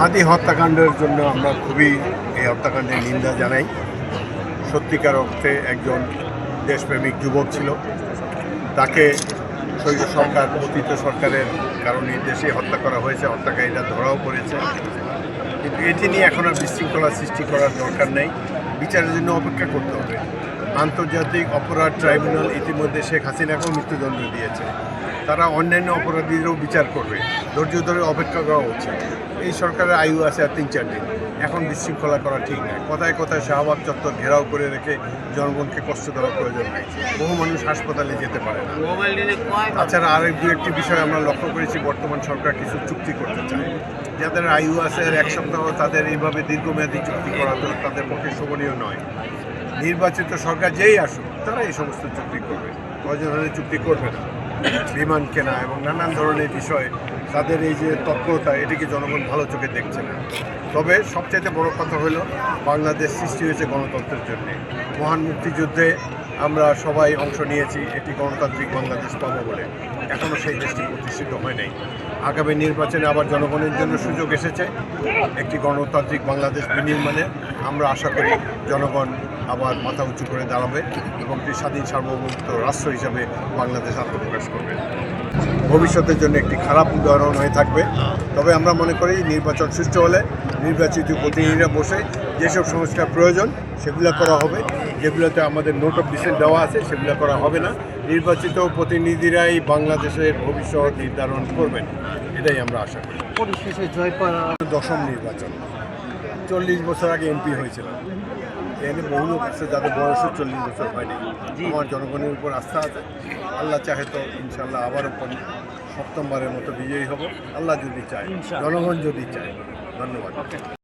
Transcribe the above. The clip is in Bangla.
হাতি হত্যাকাণ্ডের জন্য আমরা খুবই এই হত্যাকাণ্ডের নিন্দা জানাই। সত্যিকার অর্থে একজন দেশপ্রেমিক যুবক ছিল। তাকে শৈল সরকার, অতীত সরকারের কারণ নির্দেশে হত্যা করা হয়েছে, হত্যাকারীরা ধরাও পড়েছে। কিন্তু এটি নিয়ে এখন আর বিশৃঙ্খলা সৃষ্টি করার দরকার নেই। বিচারের জন্য অপেক্ষা করতে হবে। আন্তর্জাতিক অপরাধ ট্রাইব্যুনাল ইতিমধ্যে শেখ হাসিনাকেও মৃত্যুদণ্ড দিয়েছে। তারা অন্যান্য অপরাধীদেরও বিচার করবে। ধৈর্য ধরে অপেক্ষা করা উচিত এই সরকারের আয়ু আছে আর তিন চার দিন। এখন বিশৃঙ্খলা করা ঠিক নয় কথায় কথায় শাহবাগ চত্বর ঘেরাও করে রেখে জনগণকে কষ্ট দেওয়ার প্রয়োজন নেই। বহু মানুষ হাসপাতালে যেতে পারে না। তাছাড়া আরেক দু একটি বিষয় আমরা লক্ষ্য করেছি বর্তমান সরকার কিছু চুক্তি করতে চায়। যাদের আয়ু আছে আর এক সপ্তাহ তাদের এইভাবে দীর্ঘমেয়াদী চুক্তি করা তো তাদের পক্ষে শোভনীয় নয়। নির্বাচিত সরকার যেই আসুক তারা এই সমস্ত চুক্তি করবে। প্রয়োজন হলে চুক্তি করবে না? বিমান কেনা এবং নানান ধরনের বিষয়ে, তাদের এই যে তৎপরতা, এটিকে জনগণ ভালো চোখে দেখছে না। তবে সবচাইতে বড় কথা হলো, বাংলাদেশ সৃষ্টি হয়েছে গণতন্ত্রের জন্যে। মহান মুক্তিযুদ্ধে আমরা সবাই অংশ নিয়েছি, এটি গণতান্ত্রিক বাংলাদেশ পাবো বলে। এখনও সেই দেশটি প্রতিষ্ঠিত হয় নাই। আগামী নির্বাচনে আবার জনগণের জন্য সুযোগ এসেছে একটি গণতান্ত্রিক বাংলাদেশ বিনির্মাণে। আমরা আশা করি জনগণ আবার মাথা উঁচু করে দাঁড়াবে এবং একটি স্বাধীন সার্বভৌমত্ব রাষ্ট্র হিসাবে বাংলাদেশ আত্মপ্রকাশ করবে। ভবিষ্যতের জন্য একটি খারাপ উদাহরণ হয়ে থাকবে। তবে আমরা মনে করি নির্বাচন সুষ্ঠু হলে নির্বাচিত প্রতিনিধিরা বসে যেসব সংস্কার প্রয়োজন সেগুলো করা হবে। যেগুলোতে আমাদের নোট অফ ডিসেন্ট দেওয়া আছে সেগুলো করা হবে না। নির্বাচিত প্রতিনিধিরাই বাংলাদেশের ভবিষ্যৎ নির্ধারণ করবেন। এটাই আমরা আশা করি। পরিশেষে জয় পাওয়া দশম নির্বাচন। চল্লিশ বছর আগে এমপি হয়েছিলাম। এখানে বহু লোক আছে যাদের বয়সও চল্লিশ বছর হয়নি। আমার জনগণের উপর আস্থা আছে। আল্লাহ চাহে তো ইনশাল্লাহ আবারও সপ্তমবারের মতো বিজয়ী হব। আল্লাহ যদি চায় জনগণ যদি চায়। ধন্যবাদ।